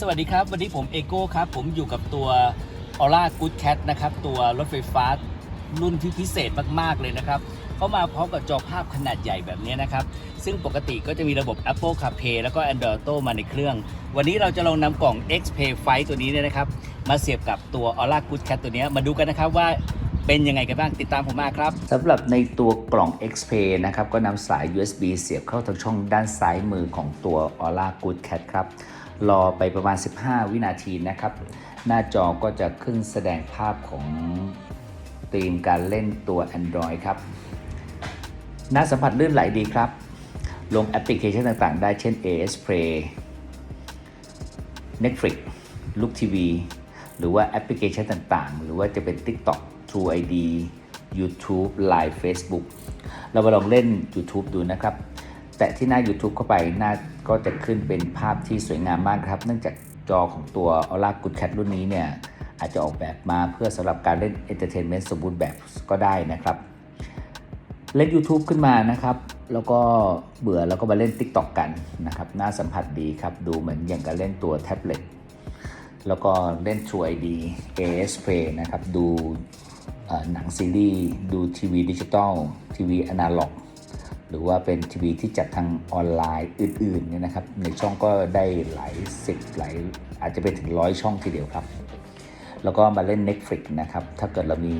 สวัสดีครับ วันนี้ผมเอโก้ครับ ผมอยู่กับตัว Aura Good Cat นะครับ ตัวรถไฟฟ้ารุ่นที่พิเศษมาก ๆ เลยนะครับ เข้ามาพร้อมกับจอภาพขนาดใหญ่แบบนี้นะครับ ซึ่งปกติก็จะมีระบบ Apple CarPlay แล้วก็ Android Auto มาในเครื่อง วันนี้เราจะลองนำกล่อง XPay 5ตัวนี้เนี่ยนะครับ มาเสียบกับตัว Aura Good Cat ตัวนี้มาดูกันนะครับว่าเป็นยังไงกันบ้างติดตามผมมาครับสำหรับในตัวกล่อง XPay นะครับก็นำสาย USB เสียบเข้าทางช่องด้านซ้ายมือของตัว Aura Good Cat ครับ รอไปประมาณ 15 วินาทีนะครับ หน้าจอก็จะขึ้นแสดงภาพของธีมการเล่นตัว Android ครับ หน้าสัมผัสลื่นไหลดีครับ ลงแอปพลิเคชันต่างๆ ได้เช่น AS Play Netflix Look TV หรือว่าแอปพลิเคชันต่างๆ หรือว่าจะเป็น TikTok True ID YouTube Line Facebook เรามาลองเล่น YouTube ดูนะครับ แตะที่หน้า YouTube เข้าไปหน้าก็จะขึ้นเป็นภาพที่สวยงามมากครับ เนื่องจากจอของตัว Aura Good Cat รุ่นนี้เนี่ยอาจจะออกแบบมาเพื่อสำหรับการเล่น Entertainment สมบูรณ์แบบก็ได้นะครับ เล่น YouTube ขึ้นมานะครับ แล้วก็เบื่อแล้วก็มาเล่น TikTok กันนะครับน่าสัมผัสดีครับ ดูเหมือนอย่างกับเล่นตัวแท็บเล็ตแล้วก็เล่น True ID AS Play นะครับ ดูหนังซีรีส์ ดูทีวีดิจิตอลทีวีอนาล็อก หรือว่าเป็นทีวีที่จัดทางออนไลน์อื่นๆเนี่ยนะครับ ในช่องก็ได้หลายสิบหลายอาจจะเป็นถึงร้อยช่องทีเดียวครับ แล้วก็มาเล่น Netflix นะครับ ถ้าเกิดเรามี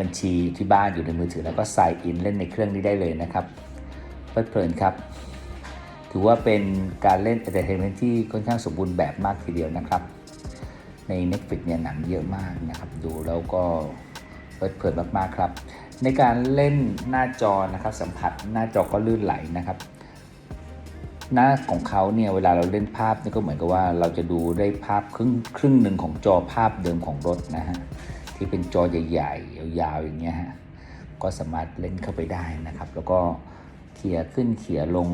บัญชีที่บ้านอยู่ในมือถือ แล้วก็ sign in เล่นในเครื่องนี้ได้เลยนะครับเพลิดเพลินครับ ถือว่าเป็นการเล่น entertainment ที่ค่อนข้างสมบูรณ์แบบมากทีเดียวนะครับ ใน Netflix เนี่ยหนังเยอะมากนะครับ ดูแล้วก็เพลิดเพลินมากๆครับ ในการเล่นหน้าจอนะครับสัมผัสหน้าจอก็ลื่นไหลนะครับ หน้าของเขาเนี่ยเวลาเราเล่นภาพนี่ก็เหมือนกับว่าเราจะดูได้ภาพครึ่งครึ่งหนึ่งของจอภาพเดิมของรถนะฮะที่เป็นจอใหญ่ๆยาวๆอย่างเงี้ยฮะก็สามารถเล่นเข้าไปได้นะครับ แล้วก็เขี่ยขึ้นเขี่ยลง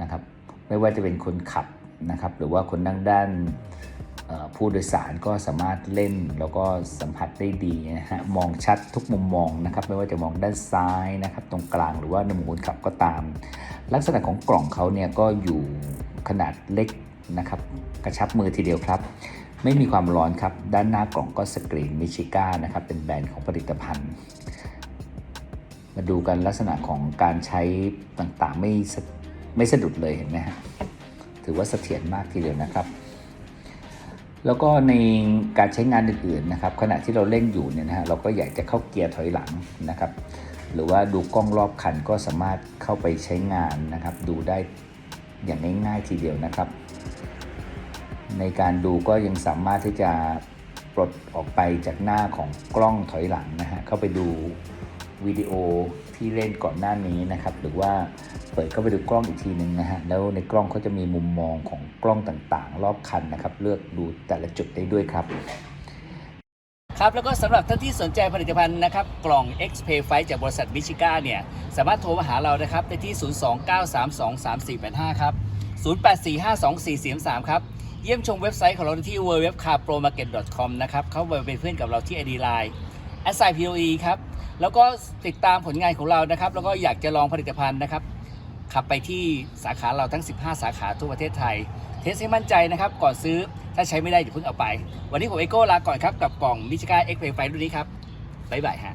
นะครับ ไม่ว่าจะเป็นคนขับนะครับ หรือว่าคนนั่งด้าน ผู้โดยสารก็สามารถเล่นแล้วก็สัมผัสได้ดีนะฮะมองชัดทุกมุมมองนะครับไม่ว่าจะมองด้านซ้ายนะครับตรงกลางหรือว่าในมุมคนขับก็ตาม ลักษณะของกล่องเขาเนี่ยก็อยู่ขนาดเล็กนะครับกระชับมือทีเดียวครับ ไม่มีความร้อนครับ ด้านหน้ากล่องก็สกรีนมิชิก้านะครับเป็นแบรนด์ของผลิตภัณฑ์ มาดูกันลักษณะของการใช้ต่างๆไม่ไม่สะดุดเลยเห็นไหมฮะถือว่าเสถียรมากทีเดียวนะครับ แล้วก็ในการใช้งานอื่นๆนะครับขณะที่เราเล่นอยู่เนี่ยนะฮะเราก็อยากจะเข้าเกียร์ถอยหลังนะครับ หรือว่าดูกล้องรอบคันก็สามารถเข้าไปใช้งานนะครับ ดูได้อย่างง่ายๆทีเดียวนะครับ ในการดูก็ยังสามารถที่จะปลดออกไปจากหน้าของกล้องถอยหลังนะฮะเข้าไปดูวิดีโอที่เล่นก่อนหน้านี้นะครับ หรือว่า เปิดเข้าไปดูกล้องอีกทีหนึ่งนะฮะ แล้วในกล้องเขาจะมีมุมมองของกล้องต่างๆ รอบคันนะครับ เลือกดูแต่ละจุดได้ด้วยครับ ครับ แล้วก็สำหรับท่านที่สนใจผลิตภัณฑ์นะครับ กล่อง XPay 5จากบริษัทมิชิก้าเนี่ย สามารถโทรมาหาเรานะครับได้ที่ 029323485 ครับ 08452443 ครับ เยี่ยมชมเว็บไซต์ของเราที่ www.carpromarket.com นะครับ เข้าไปเป็นเพื่อนกับเราที่ ID Line s i p o e ครับ แล้วก็ติดตามผลงานของเรานะครับ แล้วก็อยากจะลองผลิตภัณฑ์นะครับ ขับไปที่สาขาเราทั้ง 15 สาขาทั่วประเทศไทย เทสให้มั่นใจนะครับ ก่อนซื้อถ้าใช้ไม่ได้อย่าเพิ่งเอาไป วันนี้ผมเอโก้ลาก่อนครับ กับกล่องมิชิก้าเอ็กเพย์ไฟรุ่นนี้ครับบ๊ายบายฮะ